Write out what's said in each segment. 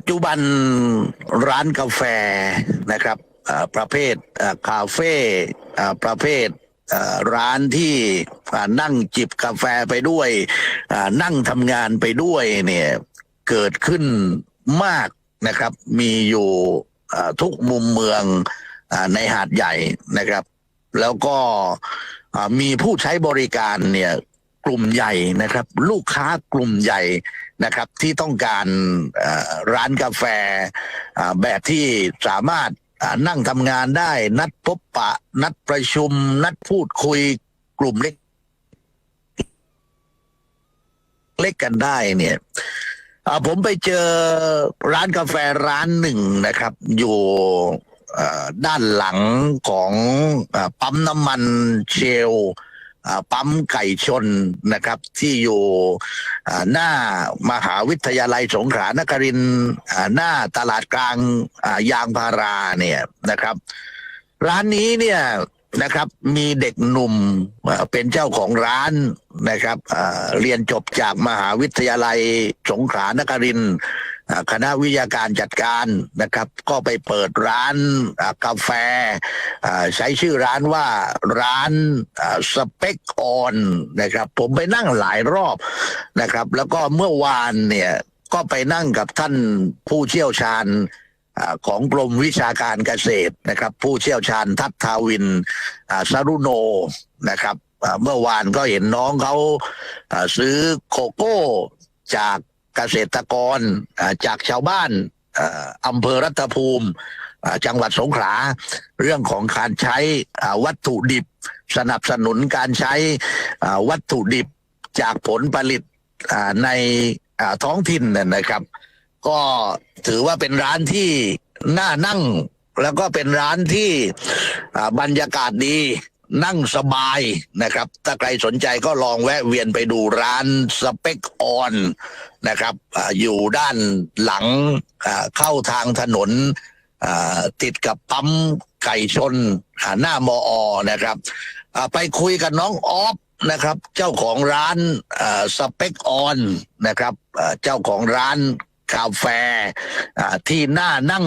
จจุบันร้านกาแฟนะครับประเภทคาเฟ่ประเภทร้านที่นั่งจิบกาแฟไปด้วย นั่งทำงานไปด้วยเนี่ยเกิดขึ้นมากนะครับ มีอยู่ทุกมุมเมืองในหาดใหญ่นะครับ แล้วก็มีผู้ใช้บริการเนี่ย ลุ่มใหญ่นะครับ ลูกค้ากลุ่มใหญ่นะครับ ที่ต้องการร้านกาแฟแบบที่สามารถนั่งทำงานได้ นัดพบปะ นัดประชุม นัดพูดคุยกลุ่มเล็ก เล็กกันได้เนี่ยผมไปเจอร้านกาแฟร้านหนึ่งนะครับ อยู่ด้านหลังของอปั๊มน้ำมันเชลอ่า ปั๊มไก่ชนนะครับ ที่อยู่หน้ามหาวิทยาลัยสงขลานครินหน้าตลาดกลางยางพาราเนี่ยนะครับ ร้านนี้เนี่ยนะครับ มีเด็กหนุ่มเป็นเจ้าของร้านนะครับเรียนจบจากมหาวิทยาลัยสงขลานครินทร์ คณะวิทยาการจัดการนะครับ ก็ไปเปิดร้านกาแฟใช้ชื่อร้านว่าร้านสเปกออนนะครับ ผมไปนั่งหลายรอบนะครับ แล้วก็เมื่อวานเนี่ยก็ไปนั่งกับท่านผู้เชี่ยวชาญของกรมวิชาการเกษตรนะครับ ผู้เชี่ยวชาญทัศทาวินอ่าสรุโนนะครับเมื่อวานก็เห็นน้องเขาอ่าซื้อโกโก้จาก เกษตรกรจากชาวบ้านอำเภอรัตภูมิจังหวัดสงขลาเรื่องของการใช้วัตถุดิบ สนับสนุนการใช้วัตถุดิบจากผลผลิตในท้องถิ่นนะครับ ก็ถือว่าเป็นร้านที่น่านั่ง แล้วก็เป็นร้านที่บรรยากาศดี นั่งสบายนะครับ ถ้าใครสนใจก็ลองแวะเวียนไปดูร้านสเปกออนนะครับออยู่ด้านหลังเข้าทางถนนติดกับปั๊มไก่ชนหน้ามออนะครับ ไปคุยกับน้องออฟนะครับ เจ้าของร้านสเปกออนนะครับเจ้าของร้านกาแฟอ่าที่หน่านั่ง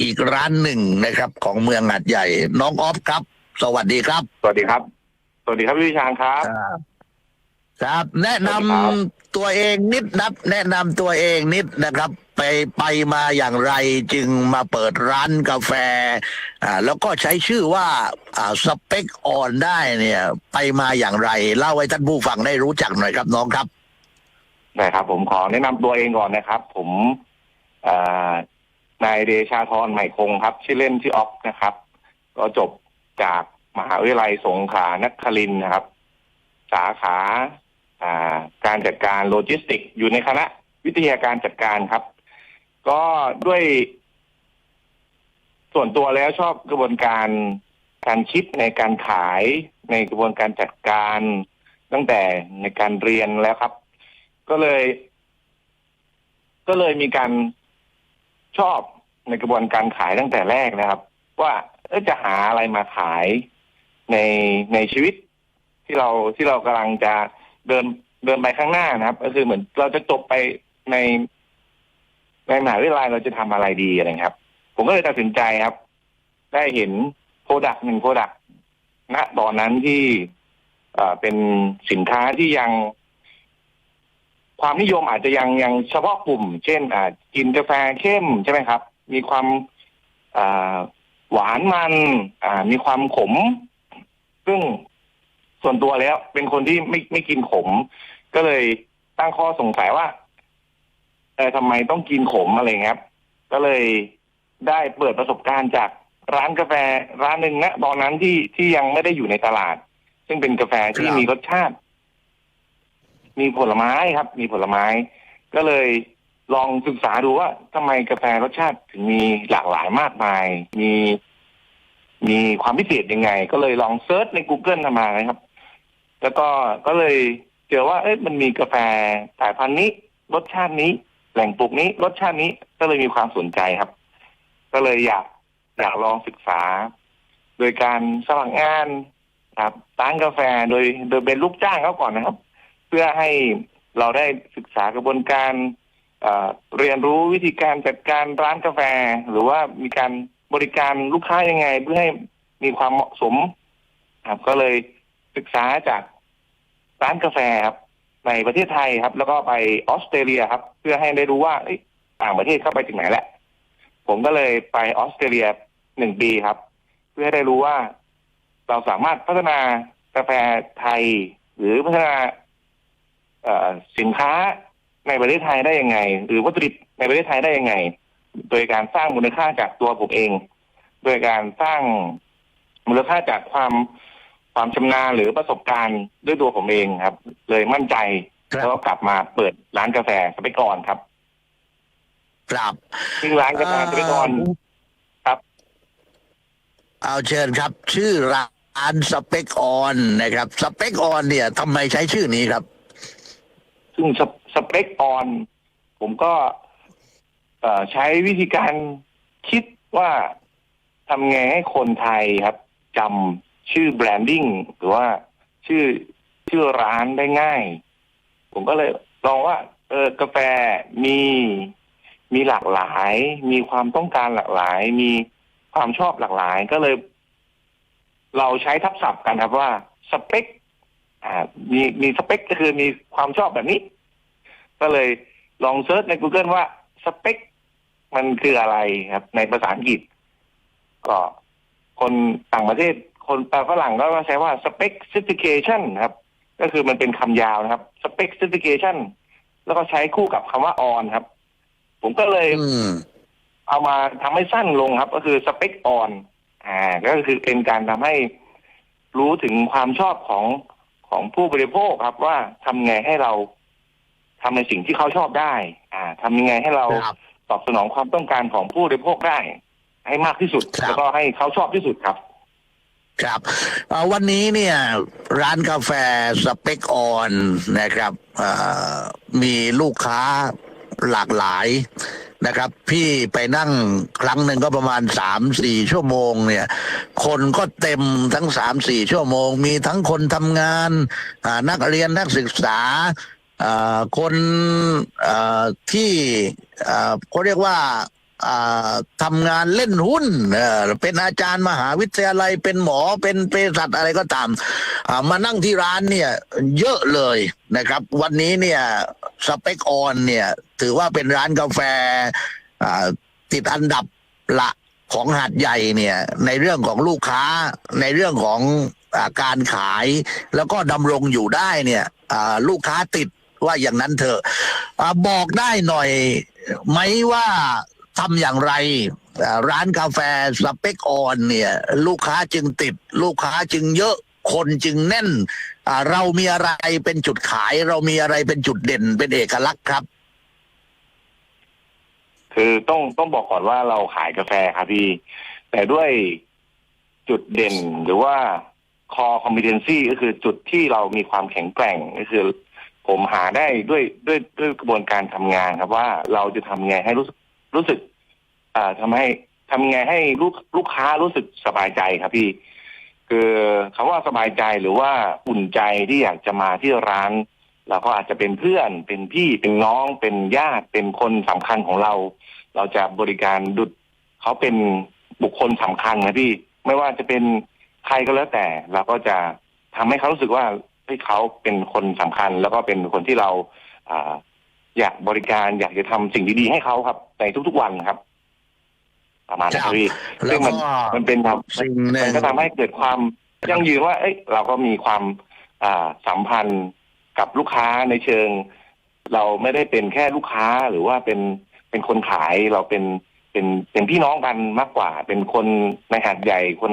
อีกร้านหนึ่งนะครับ ของเมืองหัดใหญ่น้องออฟครับ สวัสดีครับ สวัสดีครับ สวัสดีครับพี่วิชางครับ ครับ แนะนำสวัสดีครับ ตัวเองนิดนับ แนะนำตัวเองนิดนะครับ ไปไปมาอย่างไรจึงมาเปิดร้านกาแฟอ่าแล้วก็ใช้ชื่อว่าอ่าสเปกออนได้เนี่ย ไปมาอย่างไร เล่าให้ท่านผู้ฟังได้รู้จักหน่อยครับน้องครับ ได้ครับ ผมขอแนะนำตัวเองก่อนนะครับ ผมเอ่อนายเดชาธรใหม่คงครับ ชื่อเล่นชื่อออฟนะครับ ก็จบ จากมหาวิทยาลัยสงขลานครินนะครับ สาขาการจัดการโลจิสติกส์อยู่ในคณะวิทยาการจัดการครับ ก็ด้วย ส่วนตัวแล้วชอบกระบวนการการคิดในการขายในกระบวนการจัดการตั้งแต่ในการเรียนแล้วครับ ก็เลย ก็เลยมีการชอบในกระบวนการขายตั้งแต่แรกนะครับ ว่า เอ๊ะจะหาอะไรมาขายในในชีวิต ที่เราที่เรากำลังจะเดินเดินไปข้างหน้านะครับ ก็คือเหมือนเราจะจบไปในในมหาวิทยาลัยเราจะทำอะไรดีอะไรครับ ผมก็เลยตัดสินใจครับ ได้เห็นโปรดักต์หนึ่งโปรดักต์ณตอนนั้นที่เอ่อเป็นสินค้าที่ยัง ความนิยมอาจจะยังยังเฉพาะกลุ่ม เช่นอ่ากินกาแฟเข้มใช่ไหมครับ มีความอ่า หวานมัน อ่า มีความขม ซึ่งส่วนตัวแล้ว เป็นคนที่ไม่ไม่กินขม ก็เลยตั้งข้อสงสัยว่าเออทำไมต้องกินขมอะไรเงี้ยครับก็เลยได้เปิดประสบการณ์จากร้านกาแฟร้านหนึ่งนะตอนนั้นที่ที่ยังไม่ได้อยู่ในตลาด ซึ่งเป็นกาแฟที่ครับมีรสชาติ มีผลไม้ครับ มีผลไม้ ก็เลย ลองศึกษาดูว่าทำไมกาแฟรสชาติถึงมีหลากหลายมากมาย มีมีความพิเศษยังไง ก็เลยลองเซิร์ชใน Google ทำมานะครับ แล้วก็ก็เลยเจอว่าเอ๊ะมันมีกาแฟสายพันธุ์นี้รสชาตินี้ แหล่งปลูกนี้รสชาตินี้ก็เลยมีความสนใจครับ ก็เลยอยากอยากลองศึกษา โดยการสมัครงานครับร้านกาแฟโดยโดยเป็นลูกจ้างเขาก่อนนะครับ เพื่อให้เราได้ศึกษากระบวนการ เรียนรู้วิธีการจัดการร้านกาแฟ หรือว่ามีการบริการลูกค้ายังไง เพื่อให้มีความเหมาะสม ครับ ก็เลยศึกษาจากร้านกาแฟครับ ในประเทศไทยครับ แล้วก็ไปออสเตรเลียครับ เพื่อให้ได้รู้ว่าเอ้ต่างประเทศเข้าไปถึงไหนแหล้วผมก็เลยไปออสเตรเลียหนึ่งปีครับ เพื่อให้ได้รู้ว่าเราสามารถพัฒนากาแฟไทย หรือพัฒนาสินค้า ในประเทศไทยได้ยังไง หรือวัตถุดิบในประเทศไทยได้ยังไง โดยการสร้างมูลค่าจากตัวผมเอง โดยการสร้างมูลค่าจากความความชำนาญหรือประสบการณ์ด้วยตัวผมเองครับ เลยมั่นใจครับแล้วก็กลับมาเปิดร้านกาแฟสเปกรครับครับซึ่งร้านกาแฟสเปกรครับ เอาเชิญครับ ชื่อร้านสเปกออนนะครับ สเปกออนเนี่ยทำไมใช้ชื่อนี้ครับ ซึ่งสเปสเปกออน ผมก็ใช้วิธีการคิดว่าทำไงให้คนไทยครับจำชื่อแบรนดิ้งหรือว่าชื่อชื่อร้านได้ง่าย ผมก็เลยลองว่า เออกาแฟมีมีหลากหลาย มีความต้องการหลากหลาย มีความชอบหลากหลายก็เลย เราใช้ทับศัพท์กันครับว่าสเปค อ่ามีมีสเปคก็คือมีความชอบแบบนี้ ก็เลยลองเซิร์ชใน Google ว่าสเปค มันคืออะไรครับ ในภาษาอังกฤษ ก็คนต่างประเทศ คนแปลฝรั่งก็ใช้ว่า specification ครับ ก็คือมันเป็นคำยาวนะครับ specification แล้วก็ใช้คู่กับคำว่า on ครับ ผมก็เลยอืมเอามาทำให้สั้นลงครับ ก็คือสเปคออนอ่า ก็คือเป็นการทำให้รู้ถึงความชอบของ ของผู้บริโภคครับว่าทำไงให้เราทำในสิ่งที่เขาชอบได้ อ่าทำยังไงให้เราครับตอบสนองความต้องการของผู้บริโภคได้ ให้มากที่สุดครับแล้วก็ให้เขาชอบที่สุดครับ ครับเอ่อวันนี้เนี่ย ร้านกาแฟสเปกออนนะครับเอ่อมีลูกค้า หลากหลายนะครับ พี่ไปนั่งครั้งหนึ่งก็ประมาณสามสี่ชั่วโมงเนี่ย คนก็เต็มทั้งสามสี่ชั่วโมง มีทั้งคนทำงานนักเรียนนักศึกษาคนที่เขาเรียกว่า ทำงานเล่นหุ้นเป็นอาจารย์มหาวิทยาลัย เป็นหมอเป็นเภสัชอะไรก็ตามมานั่งที่ร้านเนี่ยเยอะเลยนะครับ วันนี้เนี่ยสเปกออนเนี่ยถือว่าเป็นร้านกาแฟติดอันดับละของหาดใหญ่เนี่ยในเรื่องของลูกค้าในเรื่องของอาการขาย แล้วก็ดำรงอยู่ได้เนี่ยลูกค้าติดว่าอย่างนั้นเถอะบอกได้หน่อยไหมว่า ทำอย่างไร ร้านกาแฟสเปกออนเนี่ย ลูกค้าจึงติด ลูกค้าจึงเยอะคนจึงแน่น เรามีอะไรเป็นจุดขาย เรามีอะไรเป็นจุดเด่นเป็นเอกลักษณ์ครับ คือต้องต้องบอกก่อนว่าเราขายกาแฟครับพี่ แต่ด้วยจุดเด่นหรือว่า core competency ก็คือจุดที่เรามีความแข็งแกร่งก็คือ ผมหาได้ด้วยด้วยด้วยกระบวนการทำงานครับว่าเราจะทำไงให้รู้สึก รู้สึก อ่าทำให้ทำไงให้ลูกลูกค้ารู้สึกสบายใจครับพี่ คือคำว่าสบายใจหรือว่าอุ่นใจที่อยากจะมาที่ร้านเราก็อาจจะเป็นเพื่อนเป็นพี่เป็นน้องเป็นญาติเป็นคนสำคัญของเรา เราจะบริการดุดเขาเป็นบุคคลสำคัญนะพี่ ไม่ว่าจะเป็นใครก็แล้วแต่ เราก็จะทำให้เขารู้สึกว่าเฮ้ยเขาเป็นคนสำคัญ แล้วก็เป็นคนที่เราอ่า อยากบริการอยากจะทำสิ่งดีๆให้เขาครับ ในทุกๆวันครับ ประมาณนั้นครับพี่แล้ซึ่วงมันก็มันเป็นทำสิ่งหนึ่มังนก็ทำให้เกิดความยั่งยืนว่า เอ้ย เราก็มีความอ่าสัมพันธ์กับลูกค้าในเชิง เราไม่ได้เป็นแค่ลูกค้าหรือว่าเป็นเป็นคนขายเราเป็นเป็นเป็นพี่น้องกันมากกว่า เป็นคนในหาดใหญ่คน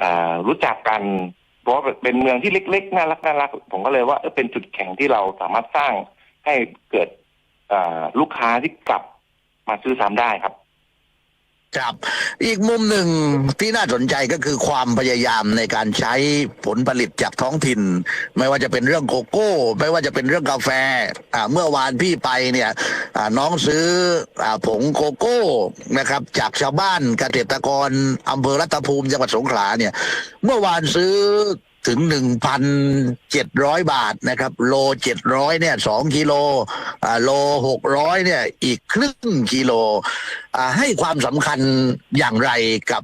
อ่ารู้จักกัน เพราะว่าเป็นเมืองที่เล็กๆน่ารักน่ารักผมก็เลยว่าเออเป็นจุดแข็งที่เราสามารถสร้าง ให้เกิดลูกค้าที่กลับมาซื้อซ้ำได้ครับครับ อีกมุมหนึ่งที่น่าสนใจก็คือความพยายามในการใช้ผลผลิตจากท้องถิ่น ไม่ว่าจะเป็นเรื่องโกโก้ ไม่ว่าจะเป็นเรื่องกาแฟอ่าเมื่อวานพี่ไปเนี่ยอ่าน้องซื้ออาผงโกโก้นะครับ จากชาวบ้านเกษตรกรอำเภอรัตภูมิจังหวัดสงขลาเนี่ย เมื่อวานซื้อ ถึงหนึ่งพันเจ็ดร้อยบาทนะครับ โลเจ็ดร้อยเนี่ยสองกิโลอ่าโลหกร้อยเนี่ยอีกครึ่งกิโลอ่าให้ความสำคัญอย่างไรกับ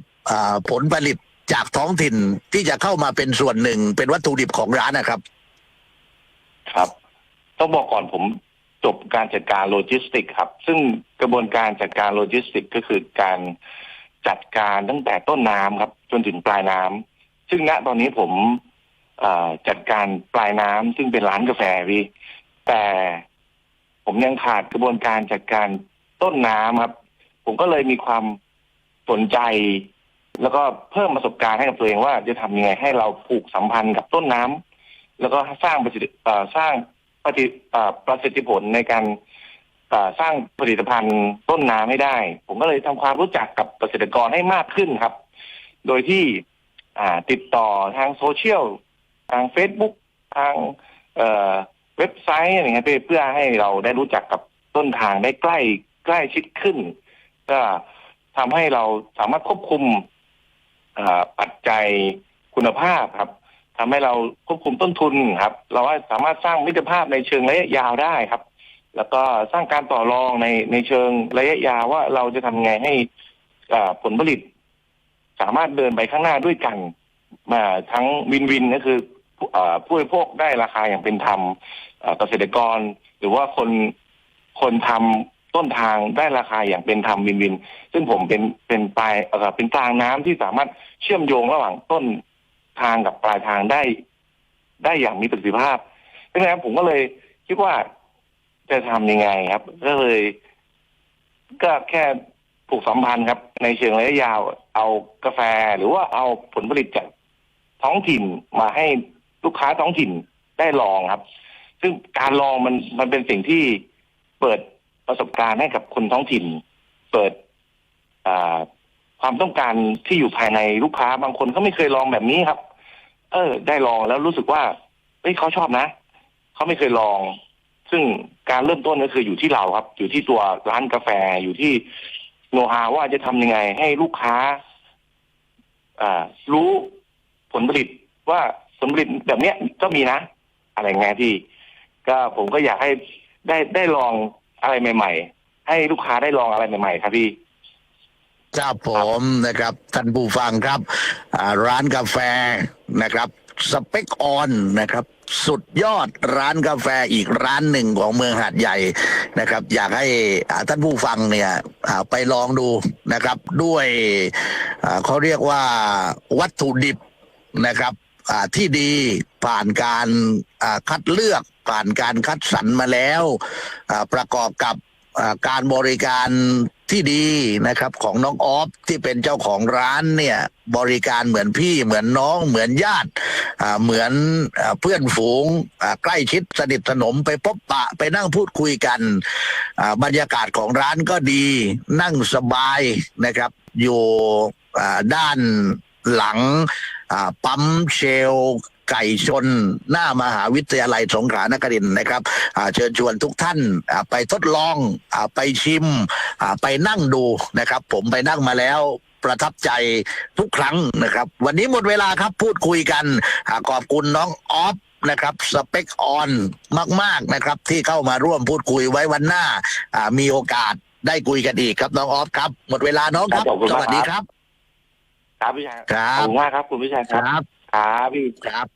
ผลผลิตจากท้องถิ่นที่จะเข้ามาเป็นส่วนหนึ่งเป็นวัตถุดิบของร้านนะครับ ครับ ต้องบอกก่อนผมจบการจัดการโลจิสติกครับ ซึ่งกระบวนการจัดการโลจิสติกก็คือการจัดการตั้งแต่ต้นน้ำครับ จนถึงปลายน้ำซึ่งณตอนนี้ผม จัดการปลายน้ำซึ่งเป็นร้านกาแฟพี่แต่ผมยังขาดกระบวนการจัดการต้นน้ำครับ ผมก็เลยมีความสนใจ แล้วก็เพิ่มประสบการณ์ให้กับตัวเองว่าจะทำยังไงให้เราผูกสัมพันธ์กับต้นน้ำแล้วก็สร้างประสิทธิสร้างประสิทธิเอ่อประสิทธิผลในการสร้างผลิตภัณฑ์ต้นน้ำให้ได้ ผมก็เลยทำความรู้จักกับเกษตรกรให้มากขึ้นครับ โดยที่อ่าติดต่อทางโซเชียล ทาง Facebook ทางเเว็บไซต์อะไรเงี้ยเพื่อเพื่อให้เราได้รู้จักกับต้นทางได้ใกล้ใกล้ชิดขึ้น ก็ทำให้เราสามารถควบคุมปัจจัยคุณภาพครับทำให้เราควบคุมต้นทุนครับ เราสามารถสร้างมิตรภาพในเชิงระยะยาวได้ครับ แล้วก็สร้างการต่อรองในในเชิงระยะยาวว่าเราจะทำไงให้อ่าผลผลิต สามารถเดินไปข้างหน้าด้วยกันมาทั้งวินวินก็คือ ผู้อ่าผู้บริโภคได้ราคาอย่างเป็นธรรมเกษตรกร หรือว่าคนคนทำต้นทางได้ราคาอย่างเป็นธรรมวินวิน ซึ่งผมเป็นเป็นปลายเป็นกลางน้ำที่สามารถเชื่อมโยงระหว่างต้นทางกับปลายทางได้ ได้อย่างมีประสิทธิภาพดังนั้นผมก็เลยคิดว่าจะทำยังไงครับ ก็เลย ก็แค่ผูกสัมพันธ์ครับ ในเชิงระยะยาว เอากาแฟหรือว่าเอาผลผลิตจากท้องถิ่นมาให้ ลูกค้าท้องถิ่นได้ลองครับ ซึ่งการลองมันมันเป็นสิ่งที่เปิดประสบการณ์ให้กับคนท้องถิ่น เปิดความต้องการที่อยู่ภายในลูกค้าบางคนเขาไม่เคยลองแบบนี้ครับ เออ ได้ลองแล้วรู้สึกว่าเอ้ยเขาชอบนะเขาไม่เคยลอง ซึ่งการเริ่มต้นก็คืออยู่ที่เราครับ อยู่ที่ตัวร้านกาแฟอยู่ที่โนฮาว่าจะทำยังไงให้ลูกค้าอ่ารู้ผลผลิตว่า ผลผลิแบบเนี้ยก็มีนะ อะไรไงที่ ก็ผมก็อยากให้ได้ได้ลองอะไรใหม่ ๆ ให้ลูกค้าได้ลองอะไรใหม่ ๆ ครับพี่ครับผมนะครับท่านผู้ฟังครับ ร้านกาแฟนะครับ สเปกออนนะครับ สุดยอดร้านกาแฟอีกร้านหนึ่งของเมืองหาดใหญ่นะครับ อยากให้อาท่านผู้ฟังเนี่ยไปลองดูนะครับ ด้วยเขาเรียกว่าวัตถุดิบนะครับ ที่ดีผ่านการคัดเลือกผ่านการคัดสรรมาแล้ว ประกอบกับการบริการที่ดีนะครับของน้องออฟที่เป็นเจ้าของร้านเนี่ยบริการเหมือนพี่เหมือนน้องเหมือนญาติเหมือนเพื่อนฝูงใกล้ชิดสนิทสนมไปพบปะไปนั่งพูดคุยกันบรรยากาศของร้านก็ดีนั่งสบายนะครับ อยู่ด้าน หลังอ่าปั๊มเชลล์ไก่ชนหน้ามหาวิทยาลัยสงขลานครินทร์นะครับอ่าเชิญชวนทุกท่านอ่าไปทดลองอาไปชิมอ่าไปนั่งดูนะครับ ผมไปนั่งมาแล้วประทับใจทุกครั้งนะครับ วันนี้หมดเวลาครับพูดคุยกันอาขอบคุณน้องออฟนะครับสเปคออนมาก ๆนะครับ ที่เข้ามาร่วมพูดคุยไว้วันหน้าอ่ามีโอกาสได้คุยกันอีกครับน้องออฟครับ หมดเวลาน้องครับครับขอบคุณสมากวัสดีครับ ครับพี่ชายครัขอบบคุณมากครับคุณพี่ชายคครับรับ ครับพี่ครับ